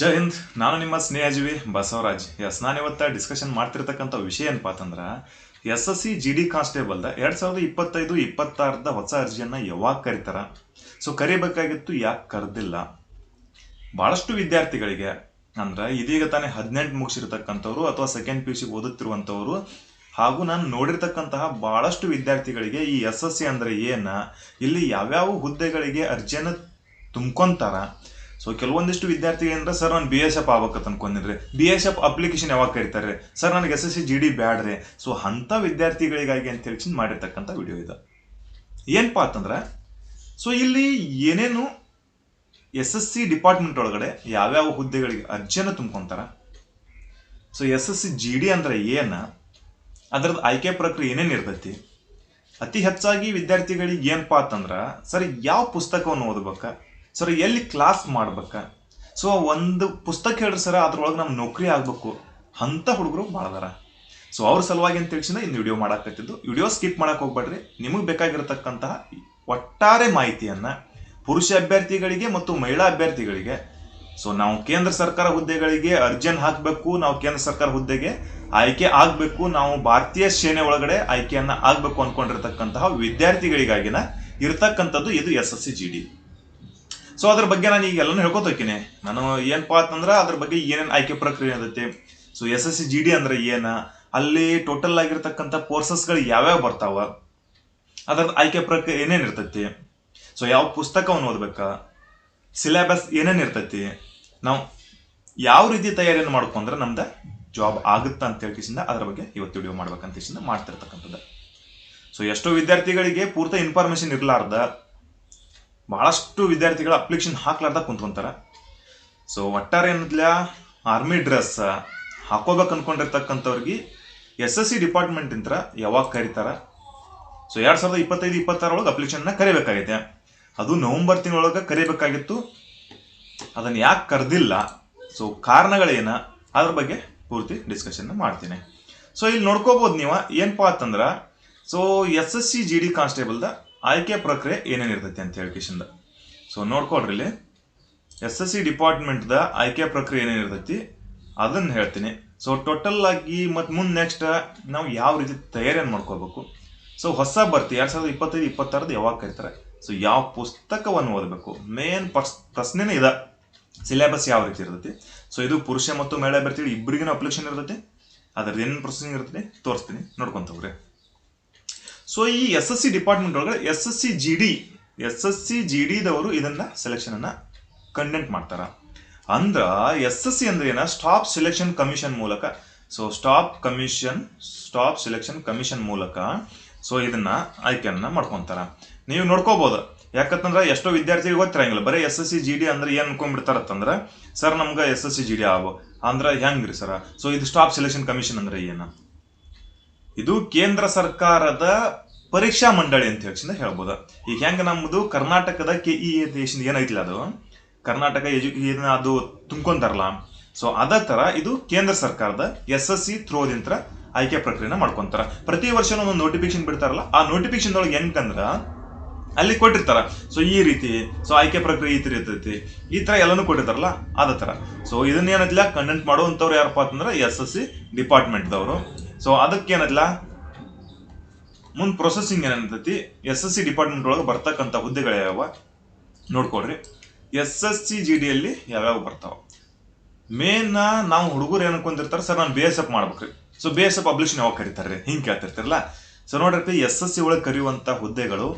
ಜೈ ಹಿಂದ್. ನಾನು ನಿಮ್ಮ ಸ್ನೇಹಜೀವಿ ಬಸವರಾಜ್. ಎಸ್, ನಾನು ಇವತ್ತ ಡಿಸ್ಕಷನ್ ಮಾಡ್ತಿರ್ತಕ್ಕಂಥ ವಿಷಯ ಏನಪ್ಪಾ ಅಂತಂದ್ರೆ, S S C G D ಕಾನ್ಸ್ಟೇಬಲ್ದ ಎರಡು ಸಾವಿರದ ಇಪ್ಪತ್ತೈದು ಇಪ್ಪತ್ತಾರದ ಹೊಸ ಅರ್ಜಿಯನ್ನು ಯಾವಾಗ ಕರೀತಾರ? ಸೊ, ಕರಿಬೇಕಾಗಿತ್ತು, ಯಾಕೆ ಕರೆದಿಲ್ಲ? ಬಹಳಷ್ಟು ವಿದ್ಯಾರ್ಥಿಗಳಿಗೆ, ಅಂದ್ರೆ ಇದೀಗ ತಾನೇ ಹದಿನೆಂಟು ಮುಗಿಸಿರ್ತಕ್ಕಂಥವ್ರು ಅಥವಾ ಸೆಕೆಂಡ್ ಪಿ ಯು ಸಿ ಓದುತ್ತಿರುವಂಥವ್ರು, ಹಾಗೂ ನಾನು ನೋಡಿರ್ತಕ್ಕಂತಹ ಬಹಳಷ್ಟು ವಿದ್ಯಾರ್ಥಿಗಳಿಗೆ ಈ ಎಸ್ ಎಸ್ ಸಿ ಅಂದ್ರೆ ಏನು, ಇಲ್ಲಿ ಯಾವ್ಯಾವ ಹುದ್ದೆಗಳಿಗೆ ಅರ್ಜಿಯನ್ನು ತುಂಬ್ಕೊಂತಾರ ಸೊ ಕೆಲವೊಂದಿಷ್ಟು ವಿದ್ಯಾರ್ಥಿಗಳು ಏನಂದ್ರೆ, ಸರ್, ನಾನು ಬಿ ಎಸ್ ಎಫ್ ಆಗ್ಬೇಕಂತ ಅನ್ಕೊಂಡಿದ್ರಿ. ಬಿ ಎಸ್ ಎಫ್ ಅಪ್ಲಿಕೇಶನ್ ಯಾವಾಗ ಕರಿತಾರೆ? ಸರ್, ನನಗೆ S S C G D ಬ್ಯಾಡ್ರಿ ಸೊ ಅಂಥ ವಿದ್ಯಾರ್ಥಿಗಳಿಗಾಗಿ ಅಂತ ಹೇಳಿ ಮಾಡಿರ್ತಕ್ಕಂಥ ವಿಡಿಯೋ ಇದು. ಏನಪ್ಪಾ ಅಂತಂದ್ರೆ ಸೊ ಇಲ್ಲಿ ಏನೇನು ಎಸ್ ಎಸ್ ಸಿ ಡಿಪಾರ್ಟ್ಮೆಂಟ್ ಒಳಗಡೆ ಯಾವ್ಯಾವ ಹುದ್ದೆಗಳಿಗೆ ಅರ್ಜಿಯನ್ನು ತುಂಬ್ಕೊಂತಾರ? So S S C G D ಅಂದ್ರೆ ಏನ? ಅದರದ್ದು ಆಯ್ಕೆ ಪ್ರಕ್ರಿಯೆ ಏನೇನು ಇರ್ತೈತಿ? ಅತಿ ಹೆಚ್ಚಾಗಿ ವಿದ್ಯಾರ್ಥಿಗಳಿಗೆ ಏನಪ್ಪಾ ಅಂತಂದ್ರೆ ಸರ್ ಯಾವ ಪುಸ್ತಕವನ್ನು ಓದ್ಬೇಕ? ಸರ್ ಎಲ್ಲಿ ಕ್ಲಾಸ್ ಮಾಡ್ಬೇಕ? ಸೊ ಒಂದು ಪುಸ್ತಕ ಹೇಳ್ರಿ ಸರ್ ಅದ್ರೊಳಗೆ ನಮ್ಗೆ ನೌಕರಿ ಆಗ್ಬೇಕು. ಅಂತ ಹುಡುಗರು ಮಾಡ್ದಾರ ಸೊ ಅವ್ರ ಸಲುವಾಗಿ ಅಂತ ತಿಳಿಸಿದ ಇನ್ನು ವಿಡಿಯೋ ಮಾಡಾಕತ್ತಿದ್ದು. ವಿಡಿಯೋ ಸ್ಕಿಪ್ ಮಾಡಕ್ ಹೋಗ್ಬೇಡ್ರಿ. ನಿಮಗೆ ಬೇಕಾಗಿರತಕ್ಕಂತಹ ಒಟ್ಟಾರೆ ಮಾಹಿತಿಯನ್ನ ಪುರುಷ ಅಭ್ಯರ್ಥಿಗಳಿಗೆ ಮತ್ತು ಮಹಿಳಾ ಅಭ್ಯರ್ಥಿಗಳಿಗೆ. ಸೊ ನಾವು ಕೇಂದ್ರ ಸರ್ಕಾರ ಹುದ್ದೆಗಳಿಗೆ ಅರ್ಜಿಯನ್ನು ಹಾಕಬೇಕು, ನಾವು ಕೇಂದ್ರ ಸರ್ಕಾರ ಹುದ್ದೆಗೆ ಆಯ್ಕೆ ಆಗಬೇಕು, ನಾವು ಭಾರತೀಯ ಸೇನೆ ಒಳಗಡೆ ಆಯ್ಕೆಯನ್ನು ಆಗಬೇಕು ಅಂದ್ಕೊಂಡಿರ್ತಕ್ಕಂತಹ ವಿದ್ಯಾರ್ಥಿಗಳಿಗಾಗಿನ ಇರ್ತಕ್ಕಂಥದ್ದು ಇದು S S C G D. So ಅದ್ರ ಬಗ್ಗೆ ನಾನು ಈಗ ಎಲ್ಲನೂ ಹೇಳ್ಕೊತೀನಿ ನಾನು ಏನಪ್ಪಾ ಅಂತಂದ್ರೆ ಅದ್ರ ಬಗ್ಗೆ ಏನೇನು ಆಯ್ಕೆ ಪ್ರಕ್ರಿಯೆ ಇರುತ್ತೆ. So S S C G D ಅಂದ್ರೆ ಏನ? ಅಲ್ಲಿ ಟೋಟಲ್ ಆಗಿರ್ತಕ್ಕಂಥ ಕೋರ್ಸಸ್ಗಳು ಯಾವ್ಯಾವ ಬರ್ತಾವ? ಅದ್ರ ಆಯ್ಕೆ ಪ್ರಕ್ರಿಯೆ ಏನೇನು ಇರ್ತೈತಿ? ಸೊ ಯಾವ ಪುಸ್ತಕವನ್ನು ಓದ್ಬೇಕಾ? ಸಿಲೆಬಸ್ ಏನೇನು ಇರ್ತೈತಿ? ನಾವು ಯಾವ ರೀತಿ ತಯಾರಿಯನ್ನು ಮಾಡ್ಕೊಂಡ್ರೆ ನಮ್ದು ಜಾಬ್ ಆಗುತ್ತೆ ಅಂತ ಹೇಳ್ಕಿಸಿಂದ ಅದ್ರ ಬಗ್ಗೆ ಇವತ್ತು ವಿಡಿಯೋ ಮಾಡ್ಬೇಕಂತ ಮಾಡ್ತಿರ್ತಕ್ಕಂಥದ್ದು. ಸೊ ಎಷ್ಟೋ ವಿದ್ಯಾರ್ಥಿಗಳಿಗೆ ಪೂರ್ತ ಇನ್ಫಾರ್ಮೇಶನ್ ಇರ್ಲಾರ್ದ. ಬಹಳಷ್ಟು ವಿದ್ಯಾರ್ಥಿಗಳು ಅಪ್ಲಿಕೇಶನ್ ಹಾಕ್ಲಾರ್ದ ಕುಂತ್ಕೊಂತಾರೆ. ಸೊ ಒಟ್ಟಾರೆ ಏನಿದ್ಲ ಆರ್ಮಿ ಡ್ರೆಸ್ ಹಾಕೋಬೇಕು ಅನ್ಕೊಂಡಿರ್ತಕ್ಕಂಥವ್ರಿಗೆ ಎಸ್ ಎಸ್ ಸಿ ಡಿಪಾರ್ಟ್ಮೆಂಟ್ ಇಂತರ ಯಾವಾಗ ಕರೀತಾರ? ಸೊ ಎರಡು ಸಾವಿರದ ಇಪ್ಪತ್ತೈದು, ಇಪ್ಪತ್ತಾರೊಳಗೆ ಅಪ್ಲಿಕೇಶನ್ನ ಕರಿಬೇಕಾಗಿದೆ ಅದು ನವೆಂಬರ್ ತಿಂಗಳೊಳಗೆ ಕರಿಬೇಕಾಗಿತ್ತು. ಅದನ್ನ ಯಾಕೆ ಕರೆದಿಲ್ಲ? ಸೊ ಕಾರಣಗಳೇನ? ಅದ್ರ ಬಗ್ಗೆ ಪೂರ್ತಿ ಡಿಸ್ಕಷನ್ ಮಾಡ್ತೀನಿ. ಸೊ ಇಲ್ಲಿ ನೋಡ್ಕೋಬೋದು ನೀವು ಏನಪ್ಪಾ ಅಂತಂದ್ರೆ so S S C G D ಕಾನ್ಸ್ಟೇಬಲ್ದ ಆಯ್ಕೆ ಪ್ರಕ್ರಿಯೆ ಏನೇನು ಇರ್ತೈತಿ ಅಂತ ಹೇಳಿ ಕಿಶಿಂದ. ಸೊ ನೋಡ್ಕೊಡ್ರಿ ಇಲ್ಲಿ. ಎಸ್ ಎಸ್ ಸಿ ಡಿಪಾರ್ಟ್ಮೆಂಟ್ದ ಆಯ್ಕೆ ಪ್ರಕ್ರಿಯೆ ಏನೇನು ಇರ್ತೈತಿ, ಅದನ್ನ ಹೇಳ್ತೀನಿ. ಸೊ ಟೋಟಲ್ ಆಗಿ ಮತ್ತು ಮುಂದೆ ನೆಕ್ಸ್ಟ್ ನಾವು ಯಾವ ರೀತಿ ತಯಾರಿಯನ್ನು ಮಾಡ್ಕೋಬೇಕು ಸೊ ಹೊಸ ಬರ್ತಿ ಎರಡು ಸಾವಿರದ ಇಪ್ಪತ್ತೈದು, ಇಪ್ಪತ್ತಾರದು ಯಾವಾಗ ಕರೀತಾರೆ? ಸೊ ಯಾವ ಪುಸ್ತಕವನ್ನು ಓದಬೇಕು? ಮೇನ್ ಪರ್ಸ್ ಪ್ರಶ್ನೆನೇ ಇದೆ. ಸಿಲೆಬಸ್ ಯಾವ ರೀತಿ ಇರ್ತೈತಿ? ಸೊ ಇದು ಪುರುಷ ಮತ್ತು ಮಹಿಳೆ ಬರ್ತೀವಿ ಇಬ್ಬರಿಗೂ ಅಪ್ಲಿಕೇಶನ್ ಇರ್ತೈತಿ. ಅದ್ರದ್ದು ಏನು ಪ್ರೊಸೆಸಿಂಗ್ ಇರ್ತೈತಿ? ತೋರಿಸ್ತೀನಿ. ನೋಡ್ಕೊಂತವ್ರಿ ಸೊ ಈ ಎಸ್ ಎಸ್ ಸಿ ಡಿಪಾರ್ಟ್ಮೆಂಟ್ ಒಳಗಡೆ S S C G D S S C G ಡಿದವರು ಇದನ್ನ ಸೆಲೆಕ್ಷನ್ ಅನ್ನ ಕಂಡೆಂಟ್ ಮಾಡ್ತಾರ. ಅಂದ್ರ ಎಸ್ ಎಸ್ ಸಿ ಅಂದ್ರೆ ಏನ? ಸ್ಟಾಪ್ ಸೆಲೆಕ್ಷನ್ ಕಮಿಷನ್ ಮೂಲಕ. So staff commission staff selection commission ಮೂಲಕ ಸೊ ಇದನ್ನ ಆಯ್ಕೆಯನ್ನ ಮಾಡ್ಕೊಂತಾರ. ನೀವು ನೋಡ್ಕೋಬಹುದು ಯಾಕಂತಂದ್ರೆ ಎಷ್ಟೋ ವಿದ್ಯಾರ್ಥಿಗಳು ಗೊತ್ತಿರಂಗಿಲ್ಲ. ಬರೀ S S C G D ಅಂದ್ರೆ ಏನ್ ಅನ್ಕೊಂಡ್ಬಿಡ್ತಾರತ್ತಂದ್ರ ಸರ್, ನಮ್ಗೆ S S C G D ಆಗೋ. ಅಂದ್ರೆ ಹೆಂಗ್ರಿ ಸರ್? ಸೊ ಇದು ಸ್ಟಾಪ್ ಸೆಲೆಕ್ಷನ್ ಕಮಿಷನ್ ಅಂದ್ರೆ ಏನ? ಇದು ಕೇಂದ್ರ ಸರ್ಕಾರದ ಪರೀಕ್ಷಾ ಮಂಡಳಿ ಅಂತ ಹೇಳಿ ಹೇಳ್ಬೋದು. ಈಗ ಹೆಂಗ ನಮ್ದು ಕರ್ನಾಟಕದ ಕೆ ಇ ದೇಶದ ಏನೈತಿಲ್ಲ ಅದು? ಕರ್ನಾಟಕ ಎಜುಕೇಶನ್ ಅದು ತುಂಬ್ಕೊಂತಾರಲ್ಲ? ಸೊ ಅದೇ ತರ ಇದು ಕೇಂದ್ರ ಸರ್ಕಾರದ ಎಸ್ ಎಸ್ ಸಿ ಥ್ರೋದಿಂತ್ರ ಆಯ್ಕೆ ಪ್ರಕ್ರಿಯೆನ ಮಾಡ್ಕೊಂತಾರ. ಪ್ರತಿ ವರ್ಷ ಒಂದು ನೋಟಿಫಿಕೇಶನ್ ಬಿಡ್ತಾರಲ್ಲ, ಆ ನೋಟಿಫಿಕೇಶನ್ ಒಳಗೆ ಹೆಂಗಂದ್ರ ಅಲ್ಲಿ ಕೊಟ್ಟಿರ್ತಾರ. ಸೊ ಈ ರೀತಿ ಸೊ ಆಯ್ಕೆ ಪ್ರಕ್ರಿಯೆ ಈ ತರ ಇರ್ತೈತಿ, ಈ ತರ ಎಲ್ಲಾನು ಕೊಟ್ಟಿರ್ತಾರಲ್ಲ, ಅದ ತರ. ಸೊ ಇದನ್ನ ಏನೈತಿಲ್ಲ ಕಂಡೆಂಟ್ ಮಾಡುವಂತವ್ರು ಯಾರಪ್ಪ ಅಂತಂದ್ರೆ ಎಸ್ ಎಸ್ ಸಿ ಡಿಪಾರ್ಟ್ಮೆಂಟ್ದವರು ಸೊ ಅದಕ್ಕೆ ಏನಿಲ್ಲ ಮುಂದ್ ಪ್ರೊಸೆಸಿಂಗ್ ಏನಂತೈತಿ ಎಸ್ ಎಸ್ ಸಿ ಡಿಪಾರ್ಟ್ಮೆಂಟ್ ಒಳಗೆ ಬರ್ತಕ್ಕಂಥ ಹುದ್ದೆಗಳು ಯಾವ ನೋಡ್ಕೊಡ್ರಿ ಎಸ್ ಎಸ್ ಸಿ ಜಿ ಡಿಯಲ್ಲಿ ಯಾವ್ಯಾವ ಬರ್ತಾವ? ಮೇನ್ ನಾವು ಹುಡುಗರು ಏನ್ ಅನ್ಕೊಂಡಿರ್ತಾರೆ ಸರ್, ನಾನು ಬಿ ಎಸ್ ಎಫ್ ಮಾಡ್ಬೇಕ್ರಿ. ಸೊ ಬಿ ಎಸ್ ಎಫ್ ಪಬ್ಲಿಷನ್ ಯಾವಾಗ ಕರೀತಾರೆ ರೀ ಹಿಂಗೆ ಕೇಳ್ತಿರ್ತಿರಲ್ಲ? ಸೊ ನೋಡ್ರಿ ಎಸ್ ಎಸ್ ಸಿ ಒಳಗೆ ಕರೆಯುವಂತ ಹುದ್ದೆಗಳು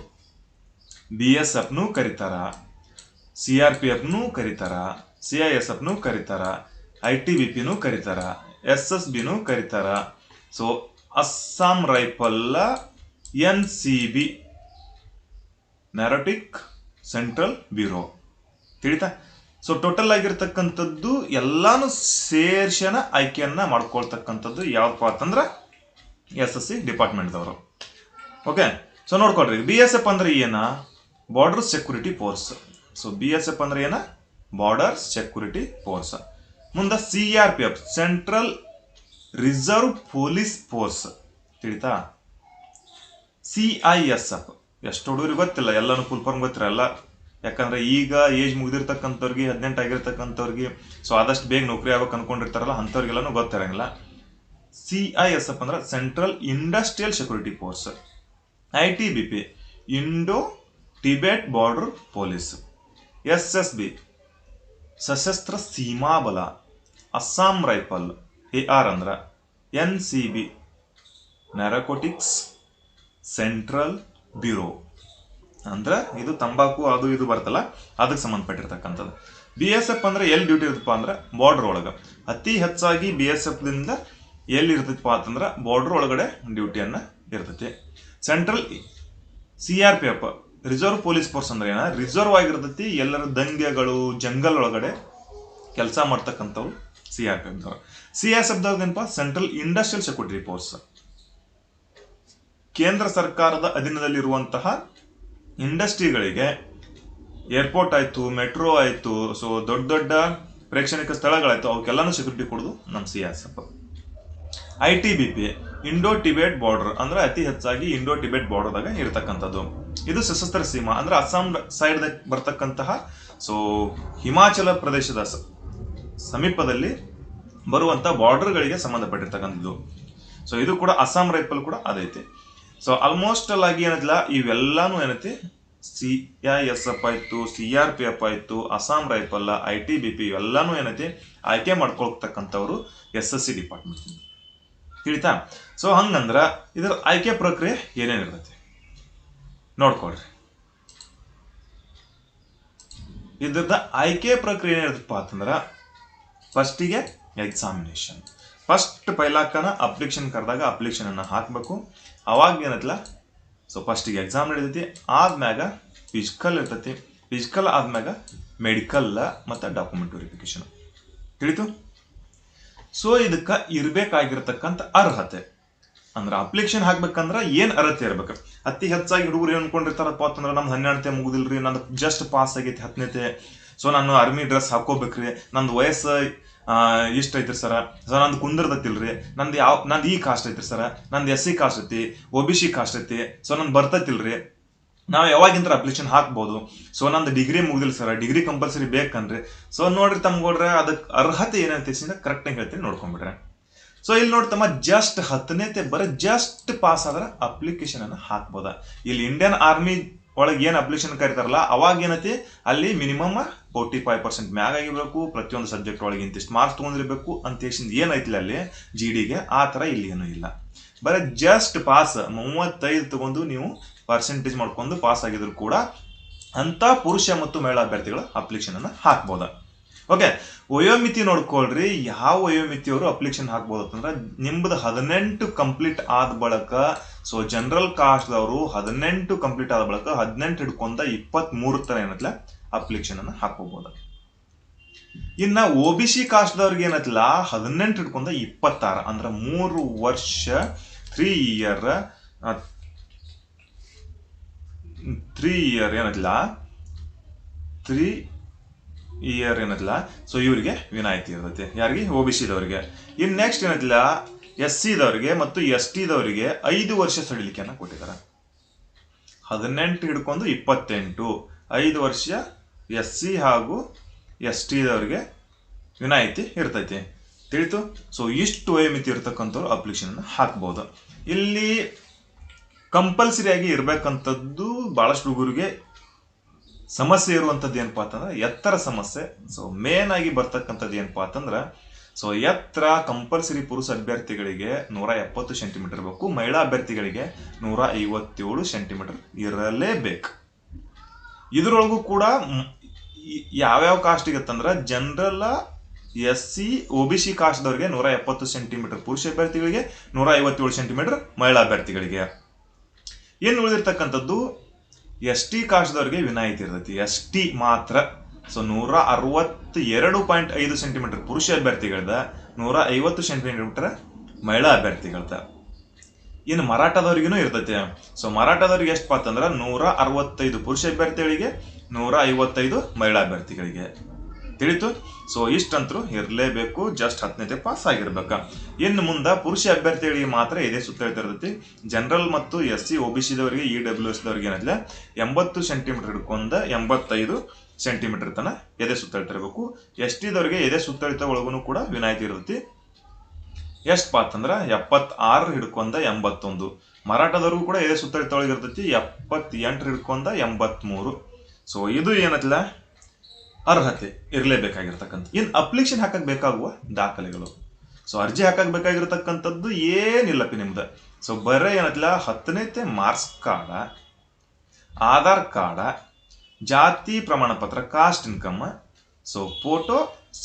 ಬಿ ಎಸ್ ಎಫ್ನು ಕರೀತಾರ ಸಿ ಆರ್ ಪಿ ಎಫ್ನು ಕರೀತಾರ ಸಿ ಐ ಎಸ್ ಎಫ್ನು ಕರೀತಾರ ಐ ಟಿ ಬಿ ಪಿನೂ ಕರೀತಾರ ಎಸ್ ಎಸ್ ಬಿನೂ ಕರೀತಾರ so Assam rifle N C B narcotic central bureau ತಿಳಿತಾ? ಸೊ ಟೋಟಲ್ ಆಗಿರ್ತಕ್ಕಂಥದ್ದು ಎಲ್ಲಾನು ಸೇರ್ಸನ ಆಯ್ಕೆಯನ್ನ ಮಾಡ್ಕೊಳ್ತಕ್ಕಂಥದ್ದು ಯಾವಪ್ಪ ಅಂತಂದ್ರೆ ಎಸ್ ಎಸ್ ಸಿ ಡಿಪಾರ್ಟ್ಮೆಂಟ್ದವರು. ಓಕೆ ಸೊ ನೋಡ್ಕೊಳ್ರಿ. ಬಿ ಎಸ್ ಎಫ್ ಅಂದ್ರೆ ಏನ? Border security force so B S F ಅಂದ್ರೆ ಏನ? ಬಾರ್ಡರ್ ಸೆಕ್ಯೂರಿಟಿ ಫೋರ್ಸ್ ಮುಂದೆ C R P F central reserve police force. ತಿಳಿತಾ? C I S F. ಎಷ್ಟು ಹುಡುಗರಿಗೆ ಗೊತ್ತಿಲ್ಲ, ಎಲ್ಲನೂ ಫುಲ್ ಗೊತ್ತಿರಲ್ಲ ಯಾಕಂದ್ರೆ ಈಗ ಏಜ್ ಮುಗಿದಿರ್ತಕ್ಕಂಥವ್ರಿಗೆ, ಹದಿನೆಂಟು ಆಗಿರ್ತಕ್ಕಂಥವ್ರಿಗೆ ಸೊ ಆದಷ್ಟು ಬೇಗ ನೌಕರಿ ಆಗಬೇಕು ಅನ್ಕೊಂಡಿರ್ತಾರಲ್ಲ, ಅಂಥವ್ರಿಗೆಲ್ಲನೂ ಗೊತ್ತಿರಂಗಿಲ್ಲ. ಸಿ ಐ ಎಸ್ ಎಫ್ ಅಂದ್ರೆ central industrial security force I T B P Indo Tibet border police S S B Sashastra Seema Bal Assam rifle A R ಅಂದ್ರ N C B narcotics central bureau ಅಂದ್ರೆ ಇದು ತಂಬಾಕು, ಅದು ಇದು ಬರ್ತಲ್ಲ, ಅದಕ್ಕೆ ಸಂಬಂಧಪಟ್ಟಿರ್ತಕ್ಕಂಥದ್ದು. B S F ಅಂದ್ರೆ ಎಲ್ಲಿ ಡ್ಯೂಟಿ ಇರುತ್ತಪ್ಪ ಅಂದ್ರೆ ಬಾರ್ಡರ್ ಒಳಗೆ. ಅತಿ ಹೆಚ್ಚಾಗಿ ಬಿ ಎಸ್ ಎಫ್ ದಿಂದ ಎಲ್ಲಿ ಇರ್ತೈತಪ್ಪ ಅಂತಂದ್ರೆ ಬಾರ್ಡರ್ ಒಳಗಡೆ ಡ್ಯೂಟಿಯನ್ನು ಇರ್ತೈತಿ. Central C R P F reserve police force ಅಂದ್ರೆ ಏನ? ರಿಸರ್ವ್ ಆಗಿರ್ತೈತಿ, ಎಲ್ಲರ ದಂಗೆಗಳು, ಜಂಗಲ್ ಒಳಗಡೆ ಕೆಲಸ ಮಾಡ್ತಕ್ಕಂಥವ್ರು C R P F C F ಏನಪ್ಪ ಸೆಂಟ್ರಲ್ ಇಂಡಸ್ಟ್ರಿಯಲ್ ಸೆಕ್ಯೂರಿಟಿ ಫೋರ್ಸ್ ಕೇಂದ್ರ ಸರ್ಕಾರದ ಅಧೀನದಲ್ಲಿರುವಂತಹ ಇಂಡಸ್ಟ್ರಿಗಳಿಗೆ ಏರ್ಪೋರ್ಟ್ ಆಯಿತು, ಮೆಟ್ರೋ ಆಯಿತು ಸೊ ದೊಡ್ಡ ದೊಡ್ಡ ಪ್ರೇಕ್ಷಣಿಕ ಸ್ಥಳಗಳಾಯಿತು, ಅವಕ್ಕೆಲ್ಲಾನು ಸೆಕ್ಯೂರಿಟಿ ಕೊಡೋದು ನಮ್ಮ C S F I T B P Indo Tibet border ಅಂದ್ರೆ ಅತಿ ಹೆಚ್ಚಾಗಿ ಇಂಡೋ ಟಿಬೆಟ್ ಬಾರ್ಡರ್ದಾಗ ಇರತಕ್ಕಂಥದ್ದು. ಇದು ಸಶಸ್ತ್ರ ಸೀಮಾ, ಅಂದ್ರೆ ಅಸ್ಸಾಂ ಸೈಡ್ ಬರ್ತಕ್ಕಂತಹ ಸೊ ಹಿಮಾಚಲ ಪ್ರದೇಶದ ಸಮೀಪದಲ್ಲಿ ಬರುವಂತ ಬಾರ್ಡರ್ಗಳಿಗೆ ಸಂಬಂಧಪಟ್ಟಿರ್ತಕ್ಕಂಥದ್ದು. ಸೊ ಇದು ಕೂಡ ಅಸ್ಸಾಂ ರೈಫಲ್ ಕೂಡ ಅದೈತಿ ಸೊ ಆಲ್ಮೋಸ್ಟ್ ಆಗಿ ಏನಿಲ್ಲ ಇವೆಲ್ಲಾನು ಏನೈತಿ ಸಿ ಐ ಎಸ್ ಎಫ್ ಆಯ್ತು ಸಿ ಆರ್ ಪಿ ಎಫ್ ಆಯ್ತು Assam rifle I T B P ಇವೆಲ್ಲಾನು ಏನೈತಿ, ಆಯ್ಕೆ ಮಾಡ್ಕೊಳ್ತಕ್ಕಂಥವ್ರು ಎಸ್ ಎಸ್ ಸಿ ಡಿಪಾರ್ಟ್ಮೆಂಟ್ ತಿಳಿತಾ? ಸೊ ಹಂಗಂದ್ರ ಇದರ ಆಯ್ಕೆ ಪ್ರಕ್ರಿಯೆ ಏನೇನಿರ್ತೈತಿ ನೋಡ್ಕೊಳ್ರಿ. ಇದ್ರದ ಆಯ್ಕೆ ಪ್ರಕ್ರಿಯೆ ಏನಿರುತ್ತಪ್ಪ ಅಂತಂದ್ರ ಫಸ್ಟಿಗೆ ಎಕ್ಸಾಮಿನೇಷನ್ ಫಸ್ಟ್ ಪೈಲಾಕನ ಅಪ್ಲಿಕೇಶನ್ ಕರೆದಾಗ ಅಪ್ಲಿಕೇಶನ್ ಅನ್ನು ಹಾಕಬೇಕು. ಅವಾಗ ಏನತ್ತಲ್ಲ ಸೊ ಫಸ್ಟಿಗೆ ಎಕ್ಸಾಮ್ ನಡೀತೈತಿ, ಆದ್ಮ್ಯಾಗ ಫಿಸಿಕಲ್ ಇರ್ತೈತಿ. ಫಿಸಿಕಲ್ ಆದ್ಮ್ಯಾಗ ಮೆಡಿಕಲ್ ಮತ್ತು ಡಾಕ್ಯುಮೆಂಟ್ ವೆರಿಫಿಕೇಶನ್ ತಿಳಿತು? ಸೊ ಇದಕ್ಕೆ ಇರಬೇಕಾಗಿರ್ತಕ್ಕಂಥ ಅರ್ಹತೆ. ಅಂದ್ರೆ ಅಪ್ಲಿಕೇಶನ್ ಹಾಕ್ಬೇಕಂದ್ರೆ ಏನು ಅರ್ಹತೆ ಇರ್ಬೇಕು? ಅತಿ ಹೆಚ್ಚಾಗಿ ಹುಡುಗರು ಏನ್ ಅನ್ಕೊಂಡಿರ್ತಾರಪ್ಪ ಅಂತಂದ್ರೆ ನಮ್ದು ಹನ್ನೆರಡತೆ ಮುಗುದಿಲ್ರಿ, ನಂದು ಜಸ್ಟ್ ಪಾಸ್ ಆಗೈತಿ ಹತ್ತನೇತೆ ಸೊ ನಾನು ಆರ್ಮಿ ಡ್ರೆಸ್ ಹಾಕೋಬೇಕ್ರಿ, ನಂದು ವಯಸ್ಸು ಇಷ್ಟ ಐತ್ರಿ ಸರ? ಸರ್, ನಂದು ಕುಂದಿರ್ತೈತಿಲ್ರಿ ನಂದು ಯಾವ, ನಂದು ಈ ಕಾಸ್ಟ್ ಐತ್ರಿ ಸರ. ನಂದು ಎಸ್ ಸಿ ಕಾಸ್ಟ್ ಐತಿ ಒ ಬಿ ಸಿ ಕಾಸ್ಟ್ ಐತಿ. ಸೊ ನಂದು ಬರ್ತೈತಿಲ್ರಿ. ನಾವು ಯಾವಾಗಿಂತ ಅಪ್ಲಿಕೇಶನ್ ಹಾಕ್ಬೋದು. ಸೊ ನಂದು ಡಿಗ್ರಿ ಮುಗಿದಿಲ್ಲ ಸರ್. ಡಿಗ್ರಿ ಕಂಪಲ್ಸರಿ ಬೇಕನ್ರಿ. ಸೊ ನೋಡ್ರಿ ತಮ್ಗೊಡ್ರೆ ಅದಕ್ಕೆ ಅರ್ಹತೆ ಏನಂತ ಕರೆಕ್ಟಾಗಿ ಹೇಳ್ತೀನಿ ನೋಡ್ಕೊಂಡ್ಬಿಡ್ರೆ ಸೊ ಇಲ್ಲಿ ನೋಡ್ತಮ್ಮ ಜಸ್ಟ್ ಹತ್ತನೇತೆ ಬರೀ ಜಸ್ಟ್ ಪಾಸ್ ಆದ್ರೆ ಅಪ್ಲಿಕೇಶನ್ ಅನ್ನು ಹಾಕ್ಬೋದ. ಇಲ್ಲಿ ಇಂಡಿಯನ್ ಆರ್ಮಿ ಒಳಗೆ ಏನು ಅಪ್ಲಿಕೇಶನ್ ಕರಿತಾರಲ್ಲ, ಅವಾಗ ಏನೈತಿ? ಅಲ್ಲಿ ಮಿನಿಮಮ್ ಫೋರ್ಟಿ ಫೈವ್ ಪರ್ಸೆಂಟ್ ಮ್ಯಾಗ್ ಆಗಿರ್ಬೇಕು, ಪ್ರತಿಯೊಂದು ಸಬ್ಜೆಕ್ಟ್ ಒಳಗೆ ಇಂತಿಷ್ಟು ಮಾರ್ಕ್ಸ್ ತಗೊಂಡಿರ್ಬೇಕು ಅಂತ ಹೇಳಿ ಏನೈತಿಲ್ಲ ಅಲ್ಲಿ ಜಿ ಡಿಗೆ ಆ ತರ ಇಲ್ಲಿ ಏನೂ ಇಲ್ಲ. ಬರೀ ಜಸ್ಟ್ ಪಾಸ್ ಮೂವತ್ತೈದು ತಗೊಂಡು ನೀವು ಪರ್ಸೆಂಟೇಜ್ ಮಾಡ್ಕೊಂಡು ಪಾಸ್ ಆಗಿದ್ರು ಕೂಡ ಅಂತ ಪುರುಷ ಮತ್ತು ಮಹಿಳಾ ಅಭ್ಯರ್ಥಿಗಳ ಅಪ್ಲಿಕೇಶನ್ ಅನ್ನ ಹಾಕ್ಬೋದ. ಓಕೆ ವಯೋಮಿತಿ ನೋಡ್ಕೊಳ್ರಿ, ಯಾವ ವಯೋಮಿತಿಯವರು ಅಪ್ಲಿಕೇಶನ್ ಹಾಕ್ಬೋದು ಅಂತಂದ್ರೆ ನಿಮ್ದು ಹದಿನೆಂಟು ಕಂಪ್ಲೀಟ್ ಆದ ಬಳಿಕ ಸೊ ಜನರಲ್ ಕಾಸ್ಟ್ದವರು ಹದಿನೆಂಟು ಕಂಪ್ಲೀಟ್ ಆದ ಬಳಿಕ ಹದಿನೆಂಟು ಹಿಡ್ಕೊಂಡ ಇಪ್ಪತ್ತ್ ಮೂರು ತರ ಏನತ್ಲ ಅಪ್ಲಿಕೇಶನ್ ಅನ್ನ ಹಾಕೋಬಹುದು ಇನ್ನ ಒ ಬಿ ಸಿ ಕಾಸ್ಟ್ದವ್ರಿಗೆ ಏನತ್ಲ ಹದಿನೆಂಟು ಹಿಡ್ಕೊಂಡ ಇಪ್ಪತ್ತಾರು, ಅಂದ್ರೆ ಮೂರು ವರ್ಷ ತ್ರೀ ಇಯರ್ ತ್ರೀ ಇಯರ್ ಏನತ್ಲ ತ್ರೀ ಇಯರ್ ಏನತ್ಲ ಸೊ ಇವರಿಗೆ ವಿನಾಯಿತಿ ಇರುತ್ತೆ, ಯಾರಿಗೆ? ಒ ಬಿ ಸಿದವರಿಗೆ ಇನ್ನು ನೆಕ್ಸ್ಟ್ ಏನದಿಲ್ಲ ಎಸ್ ಸಿದವರಿಗೆ ಮತ್ತು ಎಸ್ ಟಿದವರಿಗೆ ಐದು ವರ್ಷ ಸಡಿಲಿಕೆಯನ್ನು ಕೊಟ್ಟಿದ್ದಾರೆ ಹದಿನೆಂಟು ಹಿಡ್ಕೊಂಡು ಇಪ್ಪತ್ತೆಂಟು, ಐದು ವರ್ಷ ಎಸ್ ಸಿ ಹಾಗೂ ಎಸ್ ಟಿದವರಿಗೆ ವಿನಾಯಿತಿ ಇರ್ತೈತಿ. ತಿಳಿತು? ಸೊ ಇಷ್ಟು ವಯೋಮಿತಿ ಇರ್ತಕ್ಕಂಥವ್ರು ಅಪ್ಲಿಕೇಶನ್ ಹಾಕ್ಬೋದು. ಇಲ್ಲಿ ಕಂಪಲ್ಸರಿಯಾಗಿ ಆಗಿ ಭಾಳಷ್ಟು ಹುಡುಗರಿಗೆ ಸಮಸ್ಯೆ ಇರುವಂಥದ್ದು ಏನಪ್ಪಾ ಅಂತಂದ್ರೆ ಎತ್ತರ ಸಮಸ್ಯೆ. ಸೊ ಮೇನ್ ಆಗಿ ಬರ್ತಕ್ಕಂಥದ್ದು ಏನಪ್ಪಾ ಅಂತಂದ್ರೆ ಸೊ ಎತ್ತರ ಕಂಪಲ್ಸರಿ ಪುರುಷ ಅಭ್ಯರ್ಥಿಗಳಿಗೆ ನೂರ ಎಪ್ಪತ್ತು ಸೆಂಟಿಮೀಟರ್ ಬೇಕು ಮಹಿಳಾ ಅಭ್ಯರ್ಥಿಗಳಿಗೆ ನೂರ ಐವತ್ತೇಳು ಸೆಂಟಿಮೀಟರ್ ಇರಲೇಬೇಕು. ಇದರೊಳಗೂ ಕೂಡ ಯಾವ್ಯಾವ caste ಇಗತ್ತಂದ್ರೆ general S C O B C ಕಾಸ್ಟ್ದವ್ರಿಗೆ ನೂರ ಎಪ್ಪತ್ತು ಸೆಂಟಿಮೀಟರ್ ಪುರುಷ ಅಭ್ಯರ್ಥಿಗಳಿಗೆ, ನೂರ ಐವತ್ತೇಳು ಸೆಂಟಿಮೀಟರ್ ಮಹಿಳಾ ಅಭ್ಯರ್ಥಿಗಳಿಗೆ. ಏನು ಉಳಿದಿರ್ತಕ್ಕಂಥದ್ದು? ಎಸ್ ಟಿ ಕಾಸ್ಟ್ದವ್ರಿಗೆ ವಿನಾಯಿತಿ ಇರ್ತೈತಿ. ಎಸ್ ಟಿ ಮಾತ್ರ. ಸೊ ನೂರ ಅರವತ್ತ ಎರಡು ಪಾಯಿಂಟ್ ಐದು ಸೆಂಟಿಮೀಟರ್ ಪುರುಷ ಅಭ್ಯರ್ಥಿಗಳದ, ನೂರ ಐವತ್ತು ಸೆಂಟಿಮೀಟರ್ ಮಹಿಳಾ ಅಭ್ಯರ್ಥಿಗಳದ. ಇನ್ನು ಮರಾಠದವ್ರಿಗೂ ಇರ್ತೈತೆ. ಸೊ ಮರಾಠದವ್ರಿಗೆ ಎಷ್ಟು ಅಂತಂದ್ರೆ ನೂರ ಅರವತ್ತೈದು ಪುರುಷ ಅಭ್ಯರ್ಥಿಗಳಿಗೆ ನೂರ ಐವತ್ತೈದು ಮಹಿಳಾ ಅಭ್ಯರ್ಥಿಗಳಿಗೆ. ತಿಳಿತು? ಸೊ ಇಷ್ಟಂತರೂ ಇರಲೇಬೇಕು ಜಸ್ಟ್ ಹತ್ತನೇತೆ ಪಾಸ್ ಆಗಿರ್ಬೇಕ. ಇನ್ನು ಮುಂದೆ ಪುರುಷ ಅಭ್ಯರ್ಥಿಗಳಿಗೆ ಮಾತ್ರ ಇದೇ ಸುತ್ತಳಿತ ಇರ್ತೈತಿ. ಜನರಲ್ ಮತ್ತು ಎಸ್ ಸಿ ಒ ಬಿ ಸಿದವರಿಗೆ ಇ ಡಬ್ಲ್ಯೂ ಎಸ್ ದವರಿಗೆ ಏನಿಲ್ಲ, ಎಂಬತ್ತು ಸೆಂಟಿಮೀಟರ್ ಹಿಡ್ಕೊಂಡ ಎಂಬತ್ತೈದು ಸೆಂಟಿಮೀಟರ್ ತನ ಎದೆ ಸುತ್ತಳತೆ ಇರಬೇಕು. ಎಸ್ ಟಿದವರಿಗೆ ಎದೆ ಸುತ್ತಳಿತ ಒಳಗೂ ಕೂಡ ವಿನಾಯಿತಿ ಇರ್ತೈತಿ. ಎಷ್ಟು ಪಾತಂದ್ರೆ ಎಪ್ಪತ್ತಾರು ಹಿಡ್ಕೊಂಡ ಎಂಬತ್ತೊಂದು. ಮರಾಠದವ್ರಿಗೂ ಕೂಡ ಎದೆ ಸುತ್ತಳಿತ ಒಳಗೆ ಇರ್ತೈತಿ ಎಪ್ಪತ್ತೆಂಟು ಹಿಡ್ಕೊಂಡ ಎಂಬತ್ಮೂರು. ಸೊ ಇದು ಏನತ್ತಲ್ಲ ಅರ್ಹತೆ ಇರಲೇಬೇಕಾಗಿರ್ತಕ್ಕಂಥ. ಇನ್ನು ಅಪ್ಲಿಕೇಶನ್ ಹಾಕಕ್ಕೆ ಬೇಕಾಗುವ ದಾಖಲೆಗಳು. ಸೊ ಅರ್ಜಿ ಹಾಕಕ್ಕೆ ಬೇಕಾಗಿರ್ತಕ್ಕಂಥದ್ದು ಏನಿಲ್ಲಪ್ಪ ನಿಮ್ದು. ಸೊ ಬರೀ ಏನತ್ತಲ್ಲ ಹತ್ತನೇತೆ ಮಾರ್ಕ್ಸ್ ಕಾರ್ಡ, ಆಧಾರ್ ಕಾರ್ಡ, ಜಾತಿ ಪ್ರಮಾಣ ಪತ್ರ caste income so photo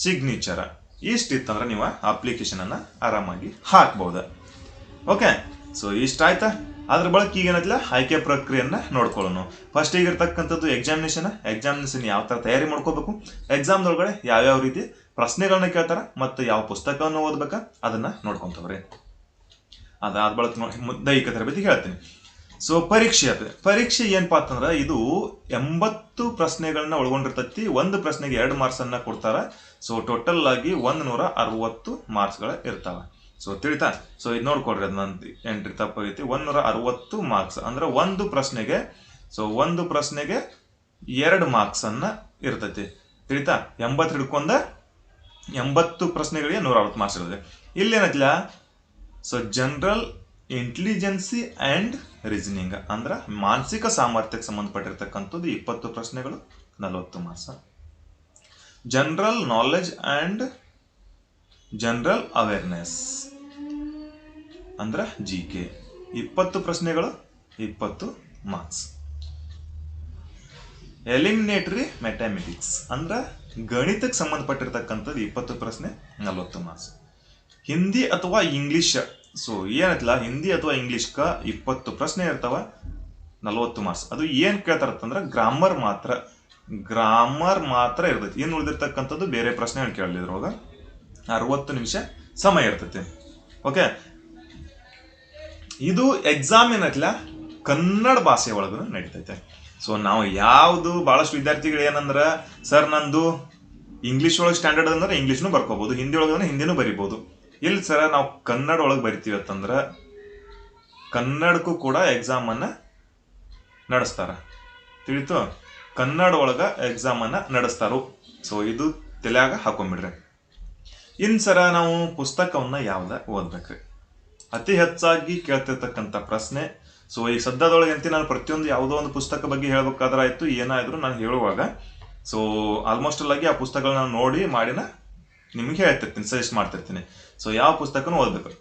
signature ಇಷ್ಟಿತ್ತಂದ್ರೆ ನೀವು ಅಪ್ಲಿಕೇಶನ್ ಅನ್ನ ಆರಾಮಾಗಿ ಹಾಕ್ಬಹುದು ಓಕೆ ಸೊ ಇಷ್ಟ ಆಯ್ತಾ ಅದ್ರ ಬಳಕೆ ಈಗ ಏನಾಯ್ತಲ್ಲ ಆಯ್ಕೆ ಪ್ರಕ್ರಿಯೆಯನ್ನ ನೋಡ್ಕೊಳ್ಳೋಣ. ಫಸ್ಟ್ ಈಗ ಇರ್ತಕ್ಕಂಥದ್ದು ಎಕ್ಸಾಮಿನೇಷನ್ ಎಕ್ಸಾಮಿನೇಷನ್ ಯಾವ ತರ ತಯಾರಿ ಮಾಡ್ಕೋಬೇಕು? ಎಕ್ಸಾಮ್ದೊಳಗಡೆ ಯಾವ್ಯಾವ ರೀತಿ ಪ್ರಶ್ನೆಗಳನ್ನ ಕೇಳ್ತಾರ ಮತ್ತು ಯಾವ ಪುಸ್ತಕವನ್ನು ಓದ್ಬೇಕಾ ಅದನ್ನ ನೋಡ್ಕೊಂತವ್ರಿ. ಅದಾದ ಬಳಕ ದೈಹಿಕ ತರಬೇತಿ ಹೇಳ್ತೀನಿ. ಸೊ ಪರೀಕ್ಷೆ ಅದು. ಪರೀಕ್ಷೆ ಏನಪ್ಪಾ ಅಂತಂದ್ರೆ ಇದು ಎಂಬತ್ತು ಪ್ರಶ್ನೆಗಳನ್ನ ಒಳಗೊಂಡಿರ್ತತಿ. ಒಂದು ಪ್ರಶ್ನೆಗೆ ಎರಡು ಮಾರ್ಕ್ಸ್ ಅನ್ನ ಕೊಡ್ತಾರ. ಸೊ ಟೋಟಲ್ ಆಗಿ ಒಂದ್ ನೂರ ಅರವತ್ತು ಮಾರ್ಕ್ಸ್ಗಳ ಇರ್ತಾವ. ಸೊ ತಿಳಿತಾ ಸೊ ಇದು ನೋಡ್ಕೊಡ್ರಿ ಅದು ನಂದು ಎಂಟ್ರಿ ತಪ್ಪಾಗೈತಿ ಒಂದೂರ ಅರವತ್ತು ಮಾರ್ಕ್ಸ್ ಅಂದ್ರೆ ಒಂದು ಪ್ರಶ್ನೆಗೆ ಸೊ ಒಂದು ಪ್ರಶ್ನೆಗೆ ಎರಡು ಮಾರ್ಕ್ಸ್ ಅನ್ನ ಇರ್ತೈತಿ. ತಿಳಿತಾ, ಎಂಬತ್ತು ಹಿಡ್ಕೊಂಡ ಎಂಬತ್ತು ಪ್ರಶ್ನೆಗಳಿಗೆ ನೂರ ಅರವತ್ತು ಮಾರ್ಕ್ಸ್ ಇರ್ತದೆ. ಇಲ್ಲೇನೈತಿಲ್ಲ so general intelligence and reasoning ಅಂದ್ರೆ ಮಾನಸಿಕ ಸಾಮರ್ಥ್ಯಕ್ಕೆ ಸಂಬಂಧಪಟ್ಟಿರ್ತಕ್ಕಂಥದ್ದು ಇಪ್ಪತ್ತು ಪ್ರಶ್ನೆಗಳು, ನಲವತ್ತು marks general knowledge and general awareness ಅಂದ್ರೆ ಜಿ ಕೆ ಇಪ್ಪತ್ತು ಪ್ರಶ್ನೆಗಳು, ಇಪ್ಪತ್ತು ಮಾರ್ಕ್ಸ್ ಎಲಿಮಿನೇಟರಿ ಮ್ಯಾಥಮೆಟಿಕ್ಸ್ ಅಂದ್ರೆ ಗಣಿತಕ್ಕೆ ಸಂಬಂಧಪಟ್ಟಿರ್ತಕ್ಕಂಥದ್ದು ಇಪ್ಪತ್ತು ಪ್ರಶ್ನೆ, ನಲವತ್ತು ಮಾರ್ಕ್ಸ್ ಹಿಂದಿ ಅಥವಾ ಇಂಗ್ಲಿಷ್ ಸೊ ಏನೈತಲ್ಲ, ಹಿಂದಿ ಅಥವಾ ಇಂಗ್ಲಿಷ್ಕ ಇಪ್ಪತ್ತು ಪ್ರಶ್ನೆ ಇರ್ತಾವ, ನಲವತ್ತು ಮಾರ್ಕ್ಸ್ ಅದು ಏನ್ ಕೇಳ್ತಾರತ್ತಂದ್ರೆ ಗ್ರಾಮರ್ ಮಾತ್ರ ಗ್ರಾಮರ್ ಮಾತ್ರ ಇರ್ತೈತಿ. ಏನ್ ಉಳಿದಿರ್ತಕ್ಕಂಥದ್ದು ಬೇರೆ ಪ್ರಶ್ನೆ ಅವಾಗ. ಅರವತ್ತು ನಿಮಿಷ ಸಮಯ ಇರ್ತೈತಿ. ಓಕೆ ಇದು ಎಕ್ಸಾಮ್ ಏನಲ್ಲ ಕನ್ನಡ ಭಾಷೆ ಒಳಗೂ ನಡೀತೈತೆ. ಸೊ ನಾವು ಯಾವುದು ಬಹಳಷ್ಟು ವಿದ್ಯಾರ್ಥಿಗಳು ಏನಂದ್ರೆ, ಸರ್ ನಂದು ಇಂಗ್ಲಿಷ್ ಒಳಗೆ ಸ್ಟ್ಯಾಂಡರ್ಡ್ ಅಂದ್ರೆ ಇಂಗ್ಲೀಷ್ನು ಬರ್ಕೋಬಹುದು ಹಿಂದಿ ಒಳಗೆ ಅಂದ್ರೆ ಹಿಂದಿನೂ ಬರಿಬೋದು. ಇಲ್ಲಿ ಸರ ನಾವು ಕನ್ನಡ ಒಳಗೆ ಬರಿತೀವಿ ಅಂತಂದ್ರ ಕನ್ನಡಕ್ಕೂ ಕೂಡ ಎಕ್ಸಾಮ್ ಅನ್ನ ನಡೆಸ್ತಾರ. ತಿಳಿತು? ಕನ್ನಡ ಒಳಗ ಎಕ್ಸಾಮ್ ಅನ್ನ ನಡೆಸ್ತಾರು. ಸೊ ಇದು ತಲೆಯಾಗ ಹಾಕೊಂಬಿಡ್ರಿ. ಇನ್ ಸರ ನಾವು ಪುಸ್ತಕವನ್ನ ಯಾವ್ದ ಓದ್ಬೇಕ್ರಿ ಅತಿ ಹೆಚ್ಚಾಗಿ ಕೇಳ್ತಿರ್ತಕ್ಕಂಥ ಪ್ರಶ್ನೆ. ಸೊ ಈ ಸದ್ಯದೊಳಗೆ ಅಂತ ನಾನು ಪ್ರತಿಯೊಂದು ಯಾವುದೋ ಒಂದು ಪುಸ್ತಕ ಬಗ್ಗೆ ಹೇಳ್ಬೇಕಾದ್ರೆ ಆಯಿತು ಏನಾದರೂ ನಾನು ಹೇಳುವಾಗ. ಸೊ ಆಲ್ಮೋಸ್ಟ್ ಅಲ್ಲಾಗಿ ಆ ಪುಸ್ತಕಗಳನ್ನ ನೋಡಿ ಮಾಡಿನ ನಿಮಗೆ ಹೇಳ್ತಿರ್ತೀನಿ ಸಜೆಸ್ಟ್ ಮಾಡ್ತಿರ್ತೀನಿ. ಸೊ ಯಾವ ಪುಸ್ತಕನೂ ಓದಬೇಕು.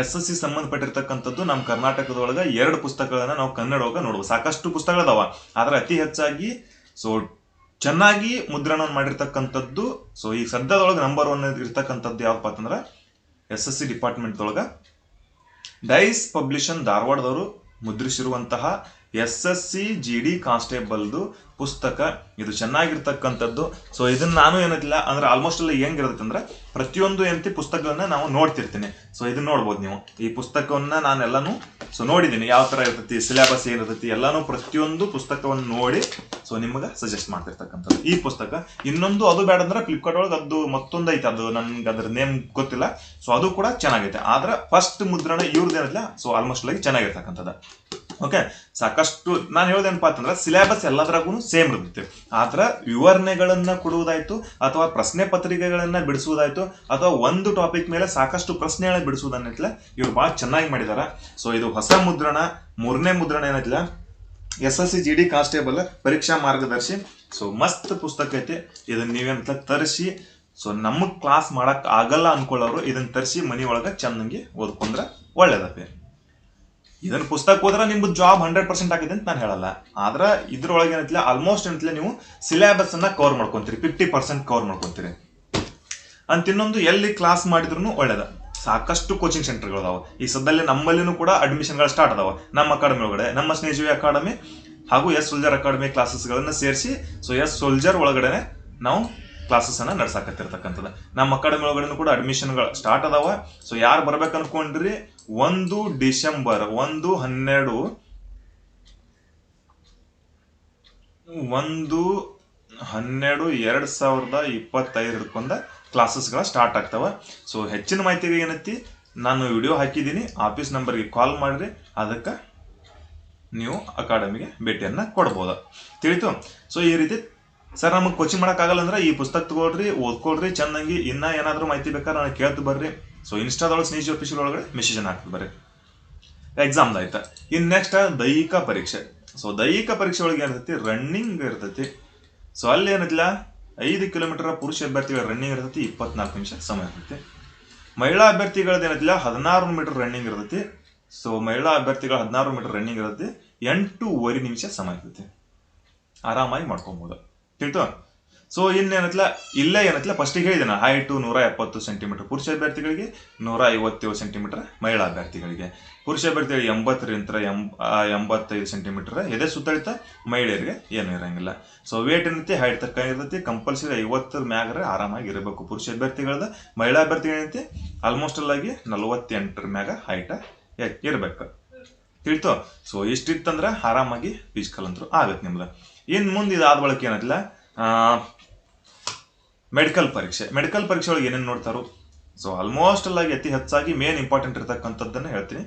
ಎಸ್ ಎಸ್ ಸಿ ಸಂಬಂಧಪಟ್ಟಿರ್ತಕ್ಕಂಥದ್ದು ನಮ್ಮ ಕರ್ನಾಟಕದೊಳಗೆ ಎರಡು ಪುಸ್ತಕಗಳನ್ನ ನಾವು ಕನ್ನಡ ಒಳಗೆ ನೋಡ್ಬೋದು. ಸಾಕಷ್ಟು ಪುಸ್ತಕಗಳದಾವ. ಆದ್ರೆ ಅತಿ ಹೆಚ್ಚಾಗಿ ಸೊ ಚೆನ್ನಾಗಿ ಮುದ್ರಣವನ್ನು ಮಾಡಿರ್ತಕ್ಕಂಥದ್ದು ಸೊ ಈ ಸದ್ಯದೊಳಗೆ ನಂಬರ್ ಒನ್ ಇರ್ತಕ್ಕಂಥದ್ದು ಯಾವಪ್ಪ ಅಂತಂದ್ರೆ ಎಸ್ ಎಸ್ ಸಿ ಡಿಪಾರ್ಟ್ಮೆಂಟ್ದೊಳಗೆ ಡೈಸ್ ಪಬ್ಲಿಷನ್ ಧಾರವಾಡದವರು ಮುದ್ರಿಸಿರುವಂತಹ S S C G D ಕಾನ್ಸ್ಟೇಬಲ್ದು ಪುಸ್ತಕ. ಇದು ಚೆನ್ನಾಗಿರ್ತಕ್ಕಂಥದ್ದು. ಸೊ ಇದನ್ನ ನಾನು ಏನಿಲ್ಲ ಅಂದ್ರೆ ಆಲ್ಮೋಸ್ಟ್ ಎಲ್ಲ ಹೆಂಗಿರುತ್ತೆ ಅಂದ್ರೆ ಪ್ರತಿಯೊಂದು ಏನಂತಿ ಪುಸ್ತಕಗಳನ್ನ ನಾವು ನೋಡ್ತಿರ್ತೀನಿ. ಸೊ ಇದನ್ನ ನೋಡ್ಬೋದು ನೀವು. ಈ ಪುಸ್ತಕವನ್ನ ನಾನೆಲ್ಲಾನು ಸೊ ನೋಡಿದ್ದೀನಿ ಯಾವ ತರ ಇರ್ತೈತಿ ಸಿಲೆಬಸ್ ಏನಿರ್ತೈತಿ, ಎಲ್ಲಾನು ಪ್ರತಿಯೊಂದು ಪುಸ್ತಕವನ್ನು ನೋಡಿ ಸೊ ನಿಮ್ಗೆ ಸಜೆಸ್ಟ್ ಮಾಡ್ತಿರ್ತಕ್ಕಂಥದ್ದು. ಈ ಪುಸ್ತಕ, ಇನ್ನೊಂದು ಅದು ಬೇಡ ಅಂದ್ರೆ ಫ್ಲಿಪ್ಕಾರ್ಟ್ ಒಳಗೆ ಅದು ಮತ್ತೊಂದು ಐತೆ. ಅದು ನನ್ಗೆ ಅದ್ರ ನೇಮ್ ಗೊತ್ತಿಲ್ಲ. ಸೊ ಅದು ಕೂಡ ಚೆನ್ನಾಗೈತೆ. ಆದ್ರೆ ಫಸ್ಟ್ ಮುದ್ರಣ ಇವ್ರದ್ದು ಏನಿಲ್ಲ ಸೊ ಆಲ್ಮೋಸ್ಟ್ ಆಗಿ ಚೆನ್ನಾಗಿರ್ತಕ್ಕಂಥದ್ದು. ಓಕೆ ಸಾಕಷ್ಟು ನಾನು ಹೇಳೋದೇನಪ್ಪ ಅಂತಂದ್ರೆ ಸಿಲೆಬಸ್ ಎಲ್ಲದ್ರಾಗೂ ಸೇಮ್ ಇರುತ್ತೆ. ಆದ್ರೆ ವಿವರಣೆಗಳನ್ನು ಕೊಡುವುದಾಯ್ತು ಅಥವಾ ಪ್ರಶ್ನೆ ಪತ್ರಿಕೆಗಳನ್ನ ಬಿಡಿಸುವುದಾಯ್ತು ಅಥವಾ ಒಂದು ಟಾಪಿಕ್ ಮೇಲೆ ಸಾಕಷ್ಟು ಪ್ರಶ್ನೆಗಳನ್ನ ಬಿಡಿಸುವುದನ್ನಿಲ್ಲ ಇವ್ರು ಭಾಳ ಚೆನ್ನಾಗಿ ಮಾಡಿದ್ದಾರೆ ಸೊ ಇದು ಹೊಸ ಮುದ್ರಣ, ಮೂರನೇ ಮುದ್ರಣ ಏನೈತಿಲ್ಲ S S C G D constable ಪರೀಕ್ಷಾ ಮಾರ್ಗದರ್ಶಿ. ಸೊ ಮಸ್ತ್ ಪುಸ್ತಕ ಐತಿ. ಇದನ್ನ ನೀವೇನಂತ ತರಿಸಿ ಸೊ ನಮಗೆ ಕ್ಲಾಸ್ ಮಾಡಕ್ ಆಗಲ್ಲ ಅನ್ಕೊಳ್ಳೋರು ಇದನ್ನ ತರಿಸಿ ಮನಿ ಒಳಗ ಓದ್ಕೊಂಡ್ರೆ ಒಳ್ಳೇದತ್ತೆ ಇದನ್ನ ಪುಸ್ತಕ ಹೋದ್ರೆ ನಿಮ್ದು ಜಾಬ್ ಹಂಡ್ರೆಡ್ ಪರ್ಸೆಂಟ್ ಆಗಿದೆ ಅಂತ ನಾನು ಹೇಳಲ್ಲ. ಆದ್ರೆ ಇದ್ರೊಳಗೆ ಏನಂತಿಲ್ಲ ಆಲ್ಮೋಸ್ಟ್ ಏನಂತಿಲ್ಲ ನೀವು ಸಿಲೆಬಸ್ ಅನ್ನ ಕವರ್ ಮಾಡ್ಕೊಂತೀರಿ ಫಿಫ್ಟಿ ಪರ್ಸೆಂಟ್ ಕವರ್ ಮಾಡ್ಕೊಂತೀರಿ. ಅಂತ ಇನ್ನೊಂದು ಎಲ್ಲಿ ಕ್ಲಾಸ್ ಮಾಡಿದ್ರು ಒಳ್ಳೇದ. ಸಾಕಷ್ಟು ಕೋಚಿಂಗ್ ಸೆಂಟರ್ಗಳು ಅದಾವ. ಈ ಸದ್ದಲ್ಲಿ ನಮ್ಮಲ್ಲಿನೂ ಕೂಡ ಅಡ್ಮಿಷನ್ಗಳು ಸ್ಟಾರ್ಟ್ ಅದಾವ. ನಮ್ಮ ಅಕಾಡೆಮಿ ಒಳಗಡೆ, ನಮ್ಮ ಸ್ನೇಹಿಜೀವಿ ಅಕಾಡೆಮಿ ಹಾಗೂ ಎಸ್ ಸೋಲ್ಜರ್ ಅಕಾಡೆಮಿ ಕ್ಲಾಸಸ್ಗಳನ್ನ ಸೇರಿಸಿ ಸೊ ಎಸ್ ಸೋಲ್ಜರ್ ಒಳಗಡೆ ನಾವು ಕ್ಲಾಸಸ್ ಅನ್ನ ನಡ್ಸಾಕತ್ತಿರ್ತಕ್ಕಂಥದ್ದು. ನಮ್ಮ ಅಕಾಡೆಮಿ ಒಳಗಡೆ ಕೂಡ ಅಡ್ಮಿಷನ್ಗಳು ಸ್ಟಾರ್ಟ್ ಅದಾವ. ಸೊ ಯಾರು ಬರ್ಬೇಕು ಅನ್ಕೊಂಡ್ರಿ ಒಂದು ಡಿಸೆಂಬರ್, ಒಂದು ಹನ್ನೆರಡು ಒಂದು ಹನ್ನೆರಡು ಎರಡು ಸಾವಿರದ ಇಪ್ಪತ್ತೈದು ಹಿಡ್ಕೊಂಡ ಕ್ಲಾಸಸ್ಗಳ ಸ್ಟಾರ್ಟ್ ಆಗ್ತಾವ. ಸೊ ಹೆಚ್ಚಿನ ಮಾಹಿತಿಗೆ ಏನೈತಿ? ನಾನು ವಿಡಿಯೋ ಹಾಕಿದ್ದೀನಿ, ಆಫೀಸ್ ನಂಬರ್ಗೆ ಕಾಲ್ ಮಾಡಿರಿ, ಅದಕ್ಕೆ ನೀವು ಅಕಾಡೆಮಿಗೆ ಭೇಟಿಯನ್ನು ಕೊಡ್ಬೋದು. ತಿಳಿತು? ಸೊ ಈ ರೀತಿ ಸರ್, ನಮಗೆ ಕೋಚಿಂಗ್ ಮಾಡೋಕ್ಕಾಗಲ್ಲ ಅಂದ್ರೆ ಈ ಪುಸ್ತಕ ತಗೊಳ್ರಿ, ಓದ್ಕೊಳ್ರಿ ಚೆನ್ನಾಗಿ ಇನ್ನ ಏನಾದರೂ ಮಾಹಿತಿ ಬೇಕಾದ್ರೆ ನಾನು ಕೇಳ್ತು ಬರ್ರಿ. ಸೊ ಇನ್ಸ್ಟಾದೊಳಗೆ ಸ್ನೇಜ್ ಅಫಿಷಿಯಲ್ ಒಳಗಡೆ ಮೆಸೇಜನ್ನು ಹಾಕ್ತದೆ ಬರೀ. ಎಕ್ಸಾಮ್ ಆಯ್ತಾ? ಇನ್ನು ನೆಕ್ಸ್ಟ್ ದೈಹಿಕ ಪರೀಕ್ಷೆ. ಸೊ ದೈಹಿಕ ಪರೀಕ್ಷೆ ಒಳಗೆ ಏನಿರ್ತೈತಿ? ರನ್ನಿಂಗ್ ಇರ್ತೈತಿ. ಸೊ ಅಲ್ಲಿ ಏನಿಲ್ಲ ಐದು ಕಿಲೋಮೀಟರ್ ಪುರುಷ ಅಭ್ಯರ್ಥಿಗಳ ರನ್ನಿಂಗ್ ಇರ್ತೈತಿ, ಇಪ್ಪತ್ನಾಲ್ಕು ನಿಮಿಷ ಸಮಯ ಇರ್ತೈತಿ. ಮಹಿಳಾ ಅಭ್ಯರ್ಥಿಗಳದ್ದು ಏನಿಲ್ಲ ಹದಿನಾರು ಮೀಟರ್ ರನ್ನಿಂಗ್ ಇರ್ತೈತಿ. ಸೊ ಮಹಿಳಾ ಅಭ್ಯರ್ಥಿಗಳ ಹದಿನಾರು ಮೀಟರ್ ರನ್ನಿಂಗ್ ಇರ್ತೈತಿ. ಎಂಟೂವರೆ ನಿಮಿಷ ಸಮಯ ಇರ್ತೈತಿ. ಆರಾಮಾಗಿ ಮಾಡ್ಕೊಬೋದು. ತಿಳಿತು? ಸೊ ಇನ್ನೇನತ್ಲ ಇಲ್ಲೇ ಏನತ್ಲ? ಫಸ್ಟಿಗೆ ಹೇಳಿದೆ ಹೈಟು ನೂರ ಎಪ್ಪತ್ತು ಸೆಂಟಿಮೀಟರ್ ಪುರುಷ ಅಭ್ಯರ್ಥಿಗಳಿಗೆ ನೂರ ಐವತ್ತೇಳು ಸೆಂಟಿಮೀಟರ್ ಮಹಿಳಾ ಅಭ್ಯರ್ಥಿಗಳಿಗೆ. ಪುರುಷ ಅಭ್ಯರ್ಥಿಗಳಿಗೆ ಎಂಬತ್ತರಿಂದ ಎಂಬತ್ತೈದು ಸೆಂಟಿಮೀಟರ್ ಎದೆ ಸುತ್ತಳಿತ ಮಹಿಳೆಯರಿಗೆ ಏನೂ ಇರಂಗಿಲ್ಲ. ಸೊ ವೇಟ್ ಏನೈತಿ? ಹೈಟ್ ತಕ್ಕ ಇರ್ತೈತಿ. ಕಂಪಲ್ಸರಿ ಐವತ್ತರ ಮ್ಯಾಗ್ರೆ ಆರಾಮಾಗಿ ಇರಬೇಕು. ಪುರುಷ ಅಭ್ಯರ್ಥಿಗಳದ, ಮಹಿಳಾ ಅಭ್ಯರ್ಥಿಗಳು ಏನೈತಿ? ಆಲ್ಮೋಸ್ಟ್ ಆಗಿ ನಲವತ್ತೆಂಟರ ಮ್ಯಾಗ ಹೈಟ್ ಇರಬೇಕು. ತಿಳಿತು? ಸೊ ಇಷ್ಟಿತ್ತಂದ್ರೆ ಆರಾಮಾಗಿ ಫಿಸಿಕಲ್ ಅಂತೂ ಆಗತ್ತೆ ನಿಮ್ದು. ಇನ್ನು ಮುಂದೆ ಇದಾದ ಬಳಕೆ ಏನೈತಿಲ್ಲ ಮೆಡಿಕಲ್ ಪರೀಕ್ಷೆ. ಮೆಡಿಕಲ್ ಪರೀಕ್ಷೆ ಒಳಗೆ ಏನೇನು ನೋಡ್ತಾರೋ? ಸೊ ಆಲ್ಮೋಸ್ಟ್ ಎಲ್ಲ ಅತಿ ಹೆಚ್ಚಾಗಿ ಮೇನ್ ಇಂಪಾರ್ಟೆಂಟ್ ಇರತಕ್ಕಂಥದ್ದನ್ನು ಹೇಳ್ತೀನಿ.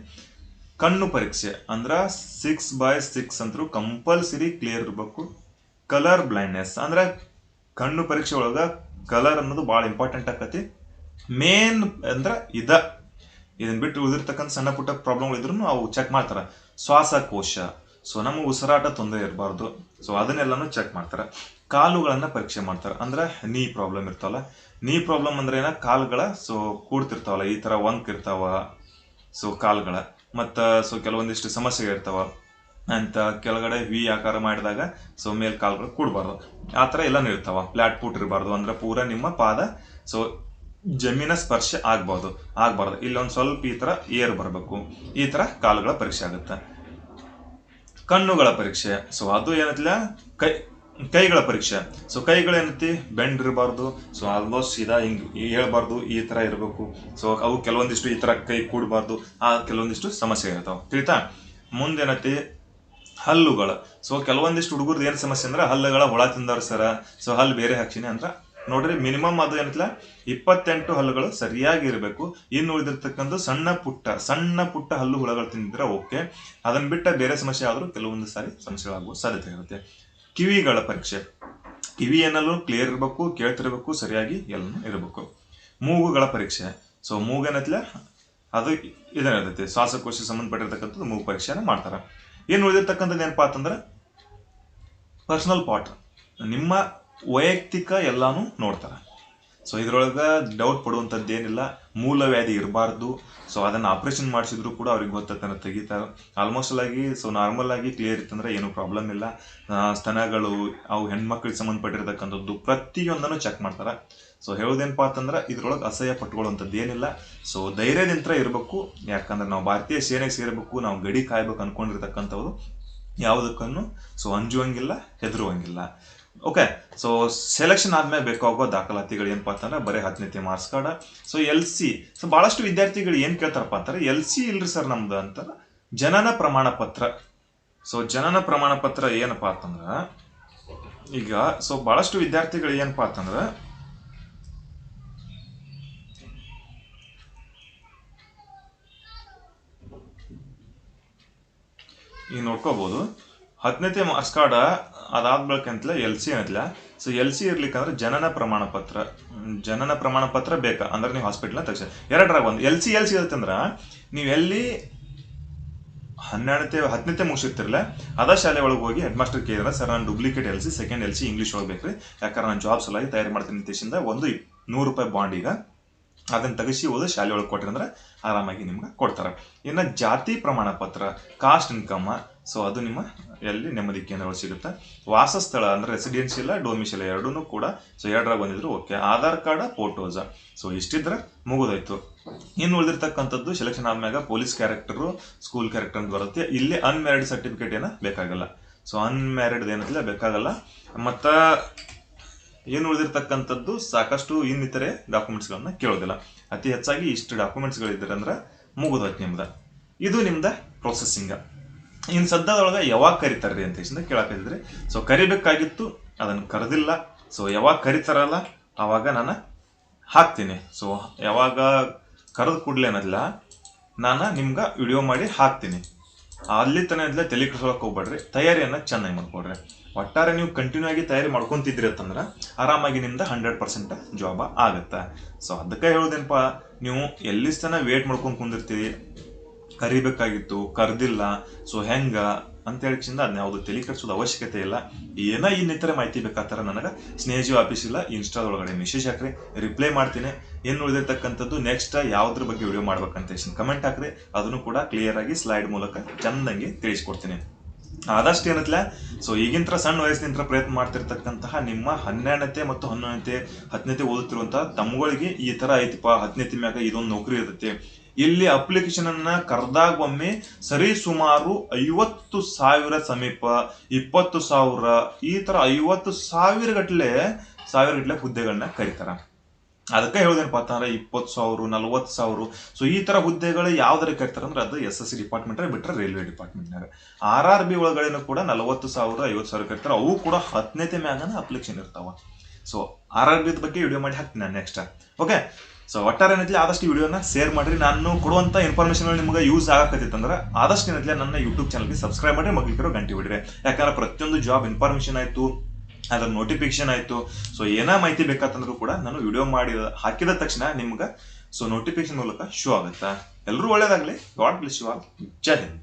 ಕಣ್ಣು ಪರೀಕ್ಷೆ ಅಂದ್ರೆ ಸಿಕ್ಸ್ ಬೈ ಸಿಕ್ಸ್ ಅಂತರೂ ಕಂಪಲ್ಸರಿ ಕ್ಲಿಯರ್ ಇರಬೇಕು. ಕಲರ್ ಬ್ಲೈಂಡ್ನೆಸ್ ಅಂದ್ರೆ ಕಣ್ಣು ಪರೀಕ್ಷೆ ಒಳಗೆ ಕಲರ್ ಅನ್ನೋದು ಭಾಳ ಇಂಪಾರ್ಟೆಂಟ್ ಆಕತಿ. ಮೇನ್ ಅಂದ್ರೆ ಇದ. ಇದನ್ನ ಬಿಟ್ಟು ಉಳಿದಿರ್ತಕ್ಕಂಥ ಸಣ್ಣ ಪುಟ್ಟ ಪ್ರಾಬ್ಲಮ್ಗಳು ಇದ್ರೂ ಅವು ಚೆಕ್ ಮಾಡ್ತಾರೆ. ಶ್ವಾಸಕೋಶ ಸೊ ನಮ್ಮ ಉಸಿರಾಟ ತೊಂದರೆ ಇರಬಾರ್ದು. ಸೊ ಅದನ್ನೆಲ್ಲನೂ ಚೆಕ್ ಮಾಡ್ತಾರೆ. ಕಾಲುಗಳನ್ನು ಪರೀಕ್ಷೆ ಮಾಡ್ತಾರೆ. ಅಂದ್ರೆ ನೀ ಪ್ರಾಬ್ಲಮ್ ಇರ್ತಾವಲ್ಲ ನೀ ಪ್ರಾಬ್ಲಮ್ ಅಂದ್ರೆ ಏನ? ಕಾಲುಗಳ ಸೊ ಕೂಡ್ತಿರ್ತಾವಲ್ಲ, ಈ ಥರ ವಂಕ್ ಇರ್ತಾವ ಸೊ ಕಾಲುಗಳ. ಮತ್ತು ಸೊ ಕೆಲವೊಂದಿಷ್ಟು ಸಮಸ್ಯೆ ಇರ್ತಾವ. ಅಂತ ಕೆಳಗಡೆ ವಿ ಆಕಾರ ಮಾಡಿದಾಗ ಸೊ ಮೇಲ್ ಕಾಲುಗಳು ಕೂಡಬಾರ್ದು. ಆ ಥರ ಎಲ್ಲ ಇರ್ತಾವ. ಫ್ಲಾಟ್ ಫುಟ್ ಇರಬಾರ್ದು. ಅಂದ್ರೆ ಪೂರ ನಿಮ್ಮ ಪಾದ ಸೊ ಜಮೀನ ಸ್ಪರ್ಶ ಆಗ್ಬೋದು ಆಗ್ಬಾರ್ದು. ಇಲ್ಲೊಂದು ಸ್ವಲ್ಪ ಈ ಥರ ಏರ್ ಬರಬೇಕು. ಈ ಥರ ಕಾಲುಗಳ ಪರೀಕ್ಷೆ ಆಗುತ್ತೆ. ಕಣ್ಣುಗಳ ಪರೀಕ್ಷೆ. ಸೊ ಅದು ಏನೈತಿಲ್ಲ? ಕೈ, ಕೈಗಳ ಪರೀಕ್ಷೆ. ಸೊ ಕೈಗಳು ಏನೈತಿ? ಬೆಂಡ್ ಇರಬಾರ್ದು ಸೊ ಆಲ್ಮೋಸ್ಟ್ ಸೀದಾ ಹಿಂಗ್ ಹೇಳ್ಬಾರ್ದು. ಈ ತರ ಇರಬೇಕು. ಸೊ ಅವು ಕೆಲವೊಂದಿಷ್ಟು ಈ ತರ ಕೈ ಕೂಡಬಾರ್ದು. ಆ ಕೆಲವೊಂದಿಷ್ಟು ಸಮಸ್ಯೆ ಇರ್ತಾವ. ತಿಳಿತಾ? ಮುಂದೇನತಿ ಹಲ್ಲುಗಳು. ಸೊ ಕೆಲವೊಂದಿಷ್ಟು ಹುಡುಗರ್ದು ಏನು ಸಮಸ್ಯೆ ಅಂದ್ರೆ, ಹಲ್ಲುಗಳ ಒಳ ತಿಂದಾರ ಸರ. ಸೊ ಹಲ್ಲು ಬೇರೆ ಹಾಕ್ಸಿನಿ ಅಂದ್ರ ನೋಡ್ರಿ ಮಿನಿಮಮ್ ಅದು ಏನಿಲ್ಲ ಇಪ್ಪತ್ತೆಂಟು ಹಲ್ಲುಗಳು ಸರಿಯಾಗಿ ಇರಬೇಕು ಇನ್ನು ಉಳಿದಿರ್ತಕ್ಕಂಥ ಸಣ್ಣ ಪುಟ್ಟ ಸಣ್ಣ ಪುಟ್ಟ ಹಲ್ಲು ಹುಳಗಳು ತಿಂದಿದ್ರೆ ಓಕೆ. ಅದನ್ನ ಬಿಟ್ಟ ಬೇರೆ ಸಮಸ್ಯೆ ಆದರೂ ಕೆಲವೊಂದು ಸಾರಿ ಸಮಸ್ಯೆಗಳಾಗುವ ಸಾಧ್ಯತೆ ಇರುತ್ತೆ. ಕಿವಿಗಳ ಪರೀಕ್ಷೆ. ಕಿವಿ ಏನಲ್ಲೂ ಕ್ಲಿಯರ್ ಇರಬೇಕು, ಕೇಳ್ತಿರ್ಬೇಕು, ಸರಿಯಾಗಿ ಎಲ್ಲನೂ ಇರಬೇಕು. ಮೂಗುಗಳ ಪರೀಕ್ಷೆ. ಸೊ ಮೂಗೇನತ್ಲೆ ಅದು ಇದೇನಿರ್ತೈತಿ ಶ್ವಾಸಕೋಶ ಸಂಬಂಧಪಟ್ಟಿರ್ತಕ್ಕಂಥದ್ದು ಮೂಗು ಪರೀಕ್ಷೆನ ಮಾಡ್ತಾರೆ. ಏನು ಉಳಿದಿರ್ತಕ್ಕಂಥದ್ದು ಏನಪ್ಪಾ ಅಂತಂದ್ರೆ ಪರ್ಸನಲ್ ಪಾಟ್ ನಿಮ್ಮ ವೈಯಕ್ತಿಕ ಎಲ್ಲಾನು ನೋಡ್ತಾರೆ. ಸೊ ಇದ್ರೊಳಗೆ ಡೌಟ್ ಪಡುವಂಥದ್ದು ಏನಿಲ್ಲ. ಮೂಲ ವ್ಯಾಧಿ ಇರಬಾರ್ದು. ಸೊ ಅದನ್ನು ಆಪರೇಷನ್ ಮಾಡಿಸಿದ್ರು ಕೂಡ ಅವ್ರಿಗೆ ಗೊತ್ತತನ ತೆಗಿತಾರೆ ಆಲ್ಮೋಸ್ಟ್ ಆಗಿ ಸೊ ನಾರ್ಮಲ್ ಆಗಿ ಕ್ಲಿಯರ್ ಇತ್ತಂದ್ರೆ ಏನು ಪ್ರಾಬ್ಲಮ್ ಇಲ್ಲ. ಸ್ತನಗಳು, ಅವು ಹೆಣ್ಮಕ್ಳಿಗೆ ಸಂಬಂಧಪಟ್ಟಿರ್ತಕ್ಕಂಥದ್ದು ಪ್ರತಿಯೊಂದನ್ನು ಚೆಕ್ ಮಾಡ್ತಾರೆ. ಸೊ ಹೇಳೋದೇನಪ್ಪ ಅಂತಂದ್ರೆ ಇದ್ರೊಳಗೆ ಅಸಹ್ಯ ಪಟ್ಕೊಳ್ಳುವಂಥದ್ದು ಏನಿಲ್ಲ. ಸೊ ಧೈರ್ಯದಿಂತ್ರ ಇರಬೇಕು. ಯಾಕಂದ್ರೆ ನಾವು ಭಾರತೀಯ ಸೇನೆಗೆ ಸೇರಬೇಕು, ನಾವು ಗಡಿ ಕಾಯ್ಬೇಕು ಅನ್ಕೊಂಡಿರ್ತಕ್ಕಂಥವ್ರು ಯಾವುದಕ್ಕನ್ನು ಸೊ ಅಂಜುವಂಗಿಲ್ಲ, ಹೆದರುವಂಗಿಲ್ಲ. ಓಕೆ ಸೊ ಸೆಲೆಕ್ಷನ್ ಆದ್ಮೇಲೆ ಬೇಕಾಗೋ ದಾಖಲಾತಿಗಳು ಏನಪ್ಪ ಅಂತಂದ್ರೆ ಬರೀ ಹತ್ತನೇತೆ marks card so L C so ಬಹಳಷ್ಟು ವಿದ್ಯಾರ್ಥಿಗಳು ಏನು ಕೇಳ್ತಾರಪ್ಪ ಅಂತಾರೆ ಎಲ್ ಸಿ ಇಲ್ರಿ ಸರ್ ನಮ್ದು ಅಂತಾರೆ ಜನನ ಪ್ರಮಾಣ ಪತ್ರ. ಸೊ ಜನನ ಪ್ರಮಾಣ ಪತ್ರ ಏನಪ್ಪಾ ಅಂತಂದ್ರ ಈಗ ಸೊ ಬಹಳಷ್ಟು ವಿದ್ಯಾರ್ಥಿಗಳು ಏನಪ್ಪಾ ಅಂತಂದ್ರ ಈಗ ನೋಡ್ಕೋಬಹುದು ಹತ್ತನೇತೆ ಮಾರ್ಕ್ಸ್ ಕಾರ್ಡ್ ಅದಾದ ಬಳಿಕ ಅಂತಲೇ ಎಲ್ ಸಿ ಏನೈತಿಲ್ಲ ಸೊ ಎಲ್ ಸಿ ಇರ್ಲಿಕ್ಕಂದ್ರೆ ಜನನ ಪ್ರಮಾಣ ಪತ್ರ ಜನನ ಪ್ರಮಾಣ ಪತ್ರ ಬೇಕಾ? ಅಂದ್ರೆ ನೀವು ಹಾಸ್ಪಿಟಲ್ ತಕ್ಷಣ ಎರಡರಾಗ ಒಂದು, ಎಲ್ ಸಿ ಎಲ್ ಸಿ ಇರುತ್ತಂದ್ರ ನೀವು ಎಲ್ಲಿ ಹನ್ನೆರಡನೇ ಹತ್ತನೇ ಮುಗಿಸಿರ್ತಿರಲ್ಲ, ಅದ ಶಾಲೆ ಒಳಗೆ ಹೋಗಿ ಹೆಡ್ ಮಾಸ್ಟರ್ ಕೇಳಿದ್ರೆ ಸರ್, ನಾನು duplicate L C, second L C English ಒಳಗೆ ಬೇಕ್ರಿ. ಯಾಕಂದ್ರೆ ನಾನು ಜಾಬ್ ಸಲುವಾಗಿ ತಯಾರಿ ಮಾಡ್ತೀನಿ ದೇಶದಿಂದ ಒಂದು ನೂರು ರೂಪಾಯಿ ಬಾಂಡ್ ಈಗ ಅದನ್ನ ತೆಗಿಸಿ ಓದಿ ಶಾಲೆ ಒಳಗೆ ಕೊಟ್ಟಿರಂದ್ರೆ ಆರಾಮಾಗಿ ನಿಮ್ಗೆ ಕೊಡ್ತಾರೆ. ಇನ್ನು ಜಾತಿ ಪ್ರಮಾಣ ಪತ್ರ ಕಾಸ್ಟ್ ಇನ್ಕಮ್, ಸೊ ಅದು ನಿಮ್ಮ ಎಲ್ಲಿ ನೆಮ್ಮದಿ ಕೇಂದ್ರಗಳು ಸಿಗುತ್ತೆ. ವಾಸಸ್ಥಳ ಅಂದ್ರೆ ರೆಸಿಡೆನ್ಷಿಯಲ್ ಡೊಮಿಷಿಯಲ್ ಎರಡೂ ಕೂಡ ಸೊ ಎರಡರಾಗ ಬಂದಿದ್ರು okay Aadhaar card photos so ಇಷ್ಟಿದ್ರೆ ಮುಗಿದೋಯ್ತು. ಇನ್ನು ಉಳಿದಿರ್ತಕ್ಕಂಥದ್ದು ಸೆಲೆಕ್ಷನ್ ಆದ್ಮ್ಯಾಗ ಪೊಲೀಸ್ ಕ್ಯಾರೆಕ್ಟರು ಸ್ಕೂಲ್ ಕ್ಯಾರೆಕ್ಟರ್ ಅಂತ ಬರುತ್ತೆ. ಇಲ್ಲಿ ಅನ್ಮ್ಯಾರಿಡ್ ಸರ್ಟಿಫಿಕೇಟ್ ಏನ ಬೇಕಾಗಲ್ಲ. ಸೊ ಅನ್ಮ್ಯಾರಿಡ್ ಏನಂತಿಲ್ಲ ಬೇಕಾಗಲ್ಲ. ಮತ್ತ ಏನು ಉಳಿದಿರ್ತಕ್ಕಂಥದ್ದು ಸಾಕಷ್ಟು ಇನ್ನಿತರೆ ಡಾಕ್ಯುಮೆಂಟ್ಸ್ಗಳನ್ನ ಕೇಳೋದಿಲ್ಲ. ಅತಿ ಹೆಚ್ಚಾಗಿ ಇಷ್ಟು ಡಾಕ್ಯುಮೆಂಟ್ಸ್ಗಳಿದ್ರೆ ಅಂದ್ರೆ ಮುಗಿದೋಯ್ತು ನಿಮ್ದು. ಇದು ನಿಮ್ದು ಪ್ರೊಸೆಸಿಂಗ್ ಇನ್ನು ಸದ್ಯದೊಳಗೆ ಯಾವಾಗ ಕರಿತಾರ್ರಿ ಅಂತ ಇಷ್ಟ ಕೇಳಾಕಿದ್ರಿ ಸೊ ಕರಿಬೇಕಾಗಿತ್ತು, ಅದನ್ನು ಕರೆದಿಲ್ಲ. ಸೊ ಯಾವಾಗ ಕರಿತಾರಲ್ಲ ಆವಾಗ ನಾನು ಹಾಕ್ತೀನಿ. ಸೊ ಯಾವಾಗ ಕರೆದು ಕೂಡಲೇ ನಾನು ನಿಮ್ಗೆ ವಿಡಿಯೋ ಮಾಡಿ ಹಾಕ್ತೀನಿ. ಅಲ್ಲಿ ತನಕ ತಲೆ ಕೆಡ್ಸೋಳಕ್ ಹೋಗ್ಬೇಡ್ರಿ. ತಯಾರಿಯನ್ನು ಚೆನ್ನಾಗಿ ಮಾಡ್ಕೊಡ್ರಿ. ಒಟ್ಟಾರೆ ನೀವು ಕಂಟಿನ್ಯೂ ಆಗಿ ತಯಾರಿ ಮಾಡ್ಕೊತಿದ್ರಿ ಅಂತಂದ್ರೆ, ಆರಾಮಾಗಿ ನಿಮ್ದು ಹಂಡ್ರೆಡ್ ಪರ್ಸೆಂಟ್ ಜಾಬ್ ಆಗುತ್ತೆ. ಸೊ ಅದಕ್ಕೆ ಹೇಳೋದೇನಪ್ಪ, ನೀವು ಎಲ್ಲಿ ವೇಟ್ ಮಾಡ್ಕೊಂಡು ಕುಂದಿರ್ತೀವಿ ಕರಿಬೇಕಾಗಿತ್ತು, ಕರೆದಿಲ್ಲ ಸೊ ಹೆಂಗ ಅಂತ ಹೇಳಿಕ್ಷಿಂದ ಅದನ್ನ ಯಾವುದು ತಲೆ ಕೆಡ್ಸೋದು ಅವಶ್ಯಕತೆ ಇಲ್ಲ. ಏನ ಇನ್ನಿತರ ಮಾಹಿತಿ ಬೇಕಾತರ ನನಗೆ ಸ್ನೇಹಜೀವ ಆಫೀಸ್ ಇಲ್ಲ ಇನ್ಸ್ಟಾದೊಳಗಡೆ ಮೆಸೇಜ್ ಹಾಕ್ರಿ ರಿಪ್ಲೈ ಮಾಡ್ತೀನಿ. ಏನು ಉಳಿದಿರ್ತಕ್ಕಂಥದ್ದು ನೆಕ್ಸ್ಟ್ ಯಾವ್ದ್ರ ಬಗ್ಗೆ ವಿಡಿಯೋ ಮಾಡ್ಬೇಕಂತ ಕಮೆಂಟ್ ಹಾಕ್ರಿ, ಅದನ್ನು ಕೂಡ ಕ್ಲಿಯರ್ ಆಗಿ ಸ್ಲೈಡ್ ಮೂಲಕ ಚಂದಂಗೆ ತಿಳಿಸ್ಕೊಡ್ತೀನಿ. ಆದಷ್ಟು ಏನತ್ಲ ಸೊ ಈಗಿನ ಸಣ್ಣ ವಯಸ್ಸಿನಿಂದ ಪ್ರಯತ್ನ ಮಾಡ್ತಿರ್ತಕ್ಕಂತಹ ನಿಮ್ಮ ಹನ್ನೆರಡನೇ ಮತ್ತು ಹನ್ನೊಂದನೇ ಹತ್ತನೇತೆ ಓದುತ್ತಿರುವಂತಹ ತಮ್ಮಗಳಿಗೆ ಈ ತರ ಐತಿಪ್ಪ ಹತ್ತನೇತಿ ಮ್ಯಾಗ ಇದೊಂದು ನೌಕರಿ ಇರ್ತೈತಿ. ಇಲ್ಲಿ ಅಪ್ಲಿಕೇಶನ್ ಅನ್ನ ಕರೆದಾಗ ಒಮ್ಮೆ ಸರಿ ಸುಮಾರು ಐವತ್ತು ಸಾವಿರ ಸಮೀಪ, ಇಪ್ಪತ್ತು ಸಾವಿರ, ಈ ತರ ಐವತ್ತು ಸಾವಿರ ಗಟ್ಲೆ ಸಾವಿರ ಗಟ್ಲೆ ಹುದ್ದೆಗಳನ್ನ ಕರೀತಾರ. ಅದಕ್ಕೆ ಹೇಳೋದೇನಪ್ಪ ಅಂತಂದ್ರೆ ಇಪ್ಪತ್ತು ಸಾವಿರ, ನಲ್ವತ್ತು ಸಾವಿರ ಸೊ ಈ ತರ ಹುದ್ದೆಗಳು ಯಾವ್ದಾರ ಕರಿತಾರೆ ಅಂದ್ರೆ ಅದು ಎಸ್ ಎಸ್ ಸಿ ಡಿಪಾರ್ಟ್ಮೆಂಟ್ ಬಿಟ್ಟರೆ ರೈಲ್ವೆ ಡಿಪಾರ್ಟ್ಮೆಂಟ್ನಾಗ ಆರ್ ಆರ್ ಬಿ ಒಳಗಡೆನು ಕೂಡ ನಲವತ್ತು ಸಾವಿರ, ಐವತ್ತು ಸಾವಿರ ಕರಿತಾರೆ, ಅವು ಕೂಡ ಹತ್ತನೇತೆ ಮ್ಯಾಗನ ಅಪ್ಲಿಕೇಶನ್ ಇರ್ತಾವ. ಸೊ ಆರ್ ಆರ್ ಬಿ ಬಗ್ಗೆ ವಿಡಿಯೋ ಮಾಡಿ ಹಾಕ್ತೀನಿ ನಾನು ನೆಕ್ಸ್ಟ್ ಓಕೆ ಸೊ ಒಟ್ಟಾರೆ ಏನೈತಿ ಆದಷ್ಟು ವಿಡಿಯೋನ ಶೇರ್ ಮಾಡ್ರಿ. ನಾನು ಕೊಡುವಂತ ಇನ್ಫಾರ್ಮೇಶನ್ ನಿಮ್ಗೆ ಯೂಸ್ ಆಗಕತ್ತಿತ್ತಂದ್ರೆ ಆದಷ್ಟು ಏನೈತಿ ನನ್ನ ಯೂಟ್ಯೂಬ್ ಚಾನಲ್ಗೆ ಸಬ್ಸ್ಕ್ರೈಬ್ ಮಾಡಿ ಮಗ್ಲಿಕ್ಕಿರೋ ಗಂಟೆ ಬಿಡ್ರಿ ಯಾಕಂದ್ರೆ ಪ್ರತಿಯೊಂದು ಜಾಬ್ ಇನ್ಫಾರ್ಮೇಶನ್ ಆಯ್ತು, ಅದರ ನೋಟಿಫಿಕೇಶನ್ ಆಯ್ತು. ಸೊ ಏನೋ ಮಾಹಿತಿ ಬೇಕಾತಂದ್ರೂ ಕೂಡ ನಾನು ವಿಡಿಯೋ ಮಾಡಿ, ಹಾಕಿದ ತಕ್ಷಣ ನಿಮ್ಗೆ ಸೊ ನೋಟಿಫಿಕೇಶನ್ ಮೂಲಕ ಶೋ ಆಗುತ್ತಾ? ಎಲ್ಲರೂ ಒಳ್ಳೇದಾಗಲಿ. God bless you all Jai Hind